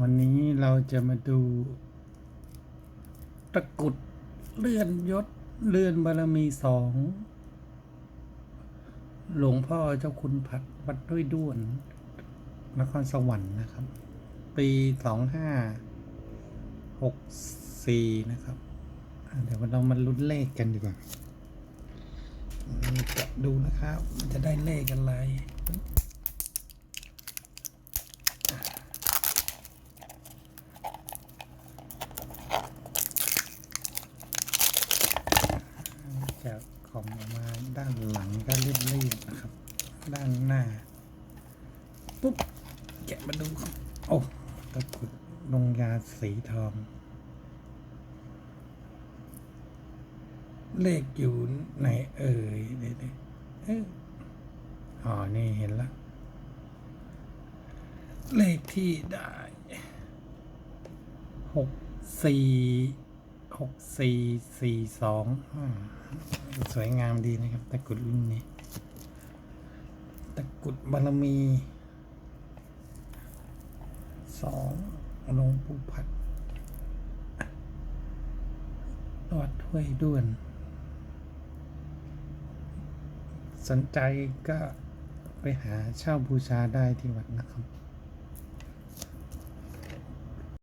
วันนี้เราจะมาดู ตะกุดเลื่อนยศเลื่อนบารมีสอง หลวงพ่อเจ้าคุณผัดวัดด้วยด้วนนครสวรรค์นะครับ ปีสองห้าหกสี่นะครับ เดี๋ยวเรามาลุ้นเลขกันดีกว่ามจะดูนะครับ มันจะได้เลขอะไร จากของออกมาด้านหลังก็รีบๆนะครับ ด้านหน้า ปุ๊บ แกะมาดูครับ โอ้ตะกุดลงยาสีทอง เลขอยู่ไหนเอ่ยเดี๋ยวๆเอ้ยอ๋อ นี่เห็นแล้วเลขที่ได้หกสี่ หกสี่สี่สองสวยงามดีนะครับ ตะกุดรุ่นนี้ ตะกุดบารมีสองหลวงปู่ผัดวัดห้วยด้วน สนใจก็ไปหาเช่าบูชาได้ที่วัดนะครับ